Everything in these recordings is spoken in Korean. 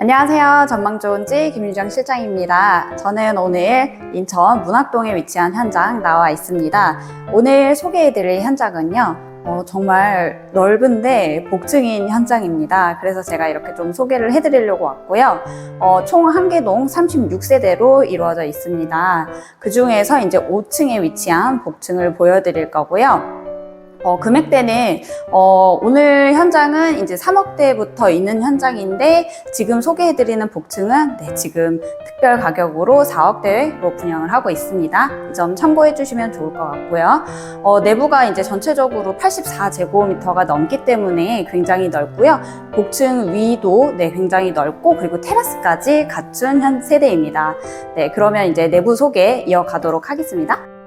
안녕하세요. 전망 좋은지 김유정 실장입니다. 저는 오늘 인천 문학동에 위치한 현장 나와 있습니다. 오늘 소개해드릴 현장은요. 어, 정말 넓은데 복층인 현장입니다. 그래서 제가 이렇게 좀 소개를 해드리려고 왔고요. 어, 총 한 개동 36세대로 이루어져 있습니다. 그 중에서 이제 5층에 위치한 복층을 보여드릴 거고요. 어, 금액대는 어, 오늘 현장은 이제 3억대부터 있는 현장인데 지금 소개해드리는 복층은 네, 지금 특별 가격으로 4억대로 분양을 하고 있습니다. 이 점 참고해 주시면 좋을 것 같고요. 어, 내부가 이제 전체적으로 84제곱미터가 넘기 때문에 굉장히 넓고요. 복층 위도 네, 굉장히 넓고 그리고 테라스까지 갖춘 현 세대입니다. 네, 그러면 이제 내부 소개 이어가도록 하겠습니다.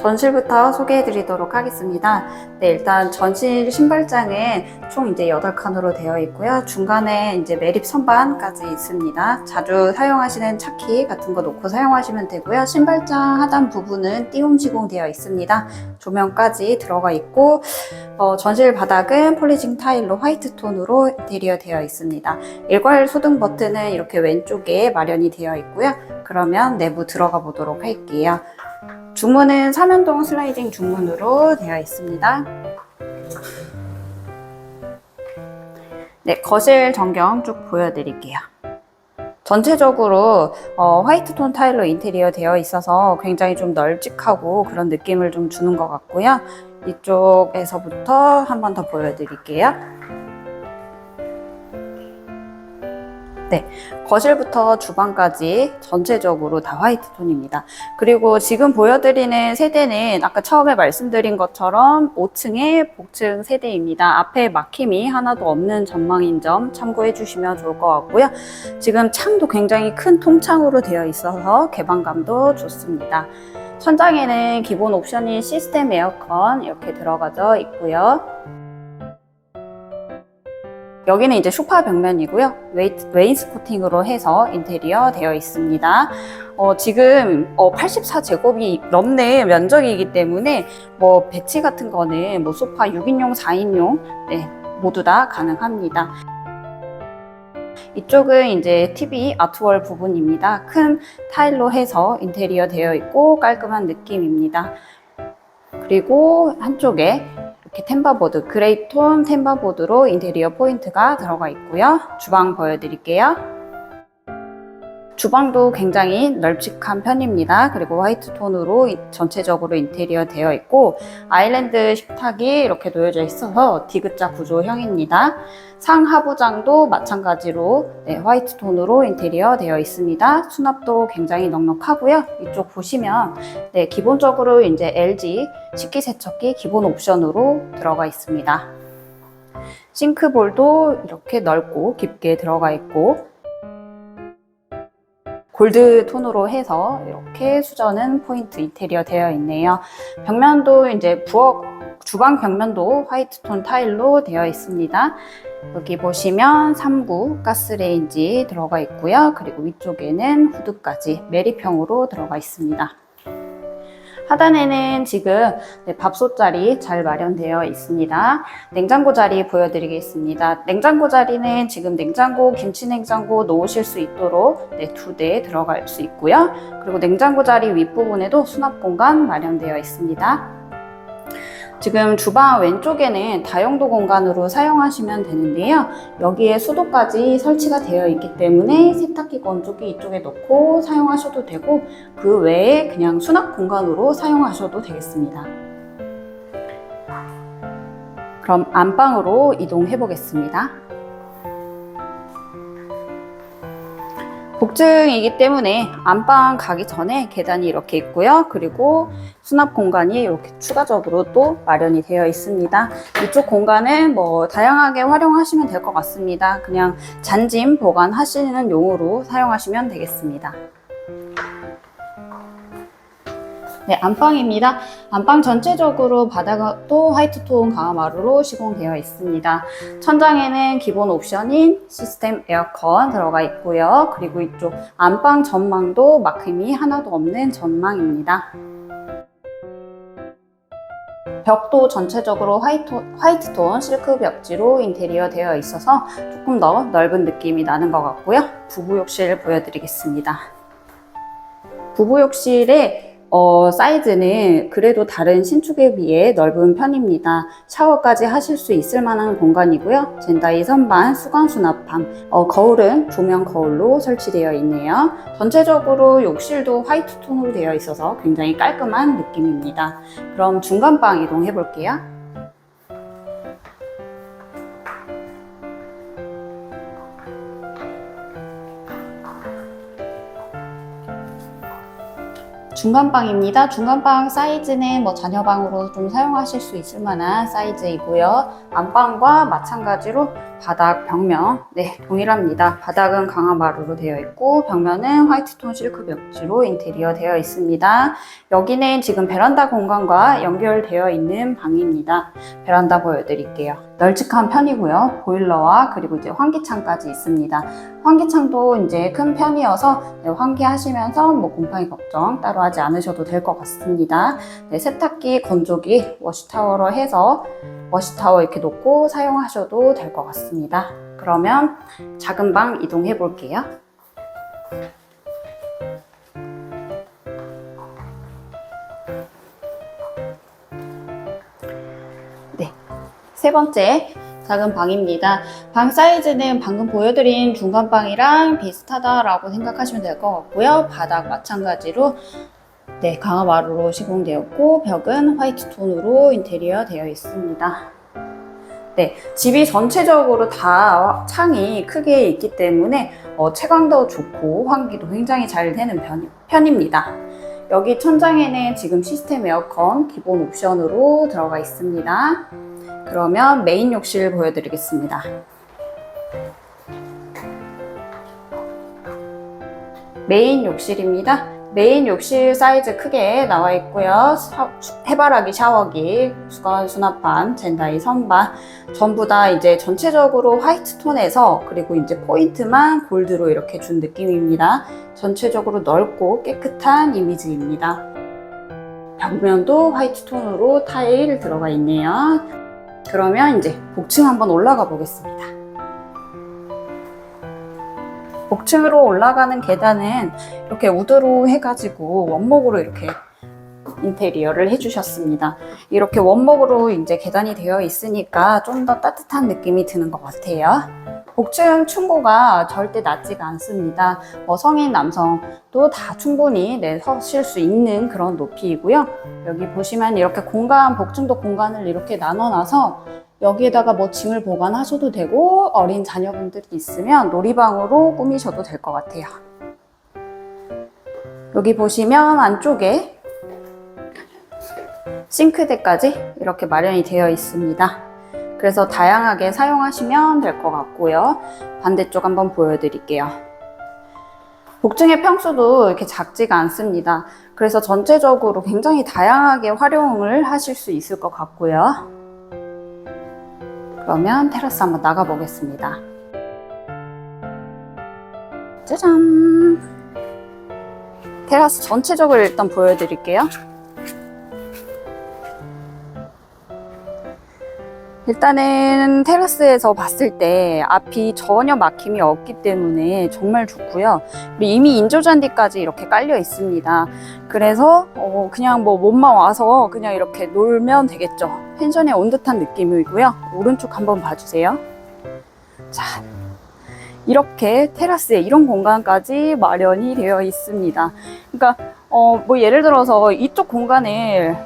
전실부터 소개해 드리도록 하겠습니다. 네, 일단 전실 신발장은 총 이제 8칸으로 되어 있고요. 중간에 이제 매립 선반까지 있습니다. 자주 사용하시는 차키 같은 거 놓고 사용하시면 되고요. 신발장 하단 부분은 띄움 시공되어 있습니다. 조명까지 들어가 있고, 어, 전실 바닥은 폴리징 타일로 화이트 톤으로 인테리어 되어 있습니다. 일괄 소등 버튼은 이렇게 왼쪽에 마련이 되어 있고요. 그러면 내부 들어가 보도록 할게요. 중문은 삼연동 슬라이딩 중문으로 되어 있습니다. 네, 거실 전경 쭉 보여드릴게요. 전체적으로 어, 화이트 톤 타일로 인테리어 되어 있어서 굉장히 좀 널찍하고 그런 느낌을 좀 주는 것 같고요. 이쪽에서부터 한 번 더 보여드릴게요. 네, 거실부터 주방까지 전체적으로 다 화이트 톤입니다. 그리고 지금 보여드리는 세대는 아까 처음에 말씀드린 것처럼 5층의 복층 세대입니다. 앞에 막힘이 하나도 없는 전망인 점 참고해 주시면 좋을 것 같고요. 지금 창도 굉장히 큰 통창으로 되어 있어서 개방감도 좋습니다. 천장에는 기본 옵션인 시스템 에어컨 이렇게 들어가져 있고요. 여기는 이제 소파 벽면이고요. 웨이트, 웨인스코팅으로 해서 인테리어 되어 있습니다. 어, 지금 어, 84제곱이 넘는 면적이기 때문에 뭐 배치 같은 거는 뭐 소파 6인용, 4인용 네, 모두 다 가능합니다. 이쪽은 이제 TV 아트월 부분입니다. 큰 타일로 해서 인테리어 되어 있고 깔끔한 느낌입니다. 그리고 한쪽에 이렇게 템바보드, 그레이 톤 템바보드로 인테리어 포인트가 들어가 있고요. 주방 보여드릴게요. 주방도 굉장히 널찍한 편입니다. 그리고 화이트 톤으로 전체적으로 인테리어 되어 있고 아일랜드 식탁이 이렇게 놓여져 있어서 디귿자 구조형입니다. 상하부장도 마찬가지로 네, 화이트 톤으로 인테리어 되어 있습니다. 수납도 굉장히 넉넉하고요. 이쪽 보시면 네, 기본적으로 이제 LG 식기세척기 기본 옵션으로 들어가 있습니다. 싱크볼도 이렇게 넓고 깊게 들어가 있고 골드 톤으로 해서 이렇게 수저는 포인트 인테리어 되어 있네요. 벽면도 이제 부엌 주방 벽면도 화이트 톤 타일로 되어 있습니다. 여기 보시면 3구 가스레인지 들어가 있고요. 그리고 위쪽에는 후드까지 매립형으로 들어가 있습니다. 하단에는 지금 네, 밥솥 자리 잘 마련되어 있습니다. 냉장고 자리 보여드리겠습니다. 냉장고 자리는 지금 냉장고, 김치 냉장고 놓으실 수 있도록 네, 두대 들어갈 수 있고요. 그리고 냉장고 자리 윗부분에도 수납 공간 마련되어 있습니다. 지금 주방 왼쪽에는 다용도 공간으로 사용하시면 되는데요. 여기에 수도까지 설치가 되어 있기 때문에 세탁기 건조기 이쪽에 넣고 사용하셔도 되고 그 외에 그냥 수납 공간으로 사용하셔도 되겠습니다. 그럼 안방으로 이동해 보겠습니다. 복층이기 때문에 안방 가기 전에 계단이 이렇게 있고요. 그리고 수납 공간이 이렇게 추가적으로 또 마련이 되어 있습니다. 이쪽 공간은 뭐 다양하게 활용하시면 될 것 같습니다. 그냥 잔짐 보관하시는 용으로 사용하시면 되겠습니다. 네, 안방입니다. 안방 전체적으로 바닥도 화이트톤 강화마루로 시공되어 있습니다. 천장에는 기본 옵션인 시스템 에어컨 들어가 있고요. 그리고 이쪽 안방 전망도 막힘이 하나도 없는 전망입니다. 벽도 전체적으로 화이트, 화이트톤 실크 벽지로 인테리어 되어 있어서 조금 더 넓은 느낌이 나는 것 같고요. 부부욕실 보여드리겠습니다. 부부욕실의 어, 사이즈는 그래도 다른 신축에 비해 넓은 편입니다. 샤워까지 하실 수 있을 만한 공간이고요. 젠다이 선반, 수건 수납함, 어, 거울은 조명 거울로 설치되어 있네요. 전체적으로 욕실도 화이트 톤으로 되어 있어서 굉장히 깔끔한 느낌입니다. 그럼 중간방 이동해 볼게요. 중간방입니다. 중간방 사이즈는 뭐 자녀방으로 좀 사용하실 수 있을 만한 사이즈이고요. 안방과 마찬가지로 바닥, 벽면, 네, 동일합니다. 바닥은 강화 마루로 되어 있고, 벽면은 화이트톤 실크 벽지로 인테리어 되어 있습니다. 여기는 지금 베란다 공간과 연결되어 있는 방입니다. 베란다 보여드릴게요. 널찍한 편이고요. 보일러와 그리고 이제 환기창까지 있습니다. 환기창도 이제 큰 편이어서 네, 환기하시면서 뭐 곰팡이 걱정 따로 하지 않으셔도 될 것 같습니다. 네, 세탁기, 건조기, 워시타워로 해서 워시타워 이렇게 놓고 사용하셔도 될 것 같습니다. 그러면 작은 방 이동해 볼게요. 네, 세 번째 작은 방입니다. 방 사이즈는 방금 보여드린 중간방이랑 비슷하다라고 생각하시면 될 것 같고요. 바닥 마찬가지로 네, 강화마루로 시공되었고 벽은 화이트 톤으로 인테리어 되어 있습니다. 네, 집이 전체적으로 다 창이 크게 있기 때문에 어, 채광도 좋고 환기도 굉장히 잘 되는 편, 편입니다. 여기 천장에는 지금 시스템 에어컨 기본 옵션으로 들어가 있습니다. 그러면 메인 욕실 보여드리겠습니다. 메인 욕실입니다. 메인 욕실 사이즈 크게 나와 있고요. 샤- 해바라기 샤워기, 수건 수납판, 젠다이 선반 전부 다 이제 전체적으로 화이트 톤에서 그리고 이제 포인트만 골드로 이렇게 준 느낌입니다. 전체적으로 넓고 깨끗한 이미지입니다. 벽면도 화이트 톤으로 타일 들어가 있네요. 그러면 이제 복층 한번 올라가 보겠습니다. 복층으로 올라가는 계단은 이렇게 우드로 해가지고 원목으로 이렇게 인테리어를 해주셨습니다. 이렇게 원목으로 이제 계단이 되어 있으니까 좀 더 따뜻한 느낌이 드는 것 같아요. 복층 층고가 절대 낮지가 않습니다. 뭐 성인 남성도 다 충분히 네, 서실 수 있는 그런 높이이고요. 여기 보시면 이렇게 공간, 복층도 공간을 이렇게 나눠놔서 여기에다가 뭐 짐을 보관하셔도 되고 어린 자녀분들이 있으면 놀이방으로 꾸미셔도 될 것 같아요. 여기 보시면 안쪽에 싱크대까지 이렇게 마련이 되어 있습니다. 그래서 다양하게 사용하시면 될 것 같고요. 반대쪽 한번 보여드릴게요. 복층의 평수도 이렇게 작지가 않습니다. 그래서 전체적으로 굉장히 다양하게 활용을 하실 수 있을 것 같고요. 그러면 테라스 한번 나가 보겠습니다. 짜잔! 테라스 전체적으로 일단 보여드릴게요. 일단은 테라스에서 봤을 때 앞이 전혀 막힘이 없기 때문에 정말 좋고요. 이미 인조잔디까지 이렇게 깔려 있습니다. 그래서 어, 그냥 뭐 몸만 와서 그냥 이렇게 놀면 되겠죠. 펜션에 온 듯한 느낌이고요. 오른쪽 한번 봐주세요. 자, 이렇게 테라스에 이런 공간까지 마련이 되어 있습니다. 그러니까 어, 뭐 예를 들어서 이쪽 공간을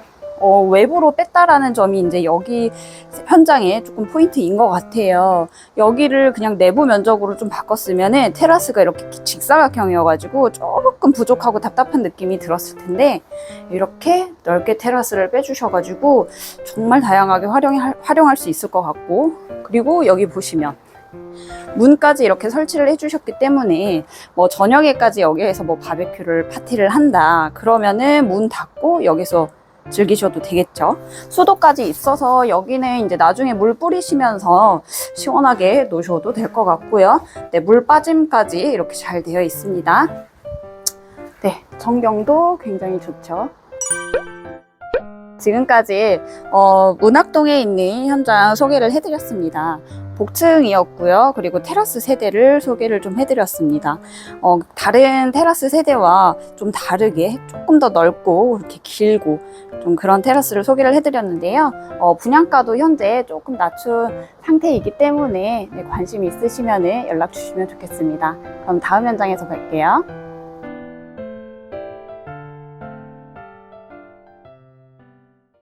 어, 외부로 뺐다라는 점이 이제 여기 현장에 조금 포인트인 것 같아요. 여기를 그냥 내부 면적으로 좀 바꿨으면은 테라스가 이렇게 직사각형이어가지고 조금 부족하고 답답한 느낌이 들었을 텐데 이렇게 넓게 테라스를 빼주셔가지고 정말 다양하게 활용할, 활용할 수 있을 것 같고 그리고 여기 보시면 문까지 이렇게 설치를 해주셨기 때문에 뭐 저녁에까지 여기에서 뭐 바베큐를 파티를 한다 그러면은 문 닫고 여기서 즐기셔도 되겠죠. 수도까지 있어서 여기는 이제 나중에 물 뿌리시면서 시원하게 놓으셔도 될 것 같고요. 네, 물 빠짐까지 이렇게 잘 되어 있습니다. 네, 전경도 굉장히 좋죠. 지금까지 어, 문학동에 있는 현장 소개를 해드렸습니다. 복층이었고요. 그리고 테라스 세대를 소개를 좀 해드렸습니다. 어, 다른 테라스 세대와 좀 다르게 조금 더 넓고 이렇게 길고 좀 그런 테라스를 소개를 해드렸는데요. 어, 분양가도 현재 조금 낮춘 상태이기 때문에 네, 관심 있으시면 연락 주시면 좋겠습니다. 그럼 다음 현장에서 뵐게요.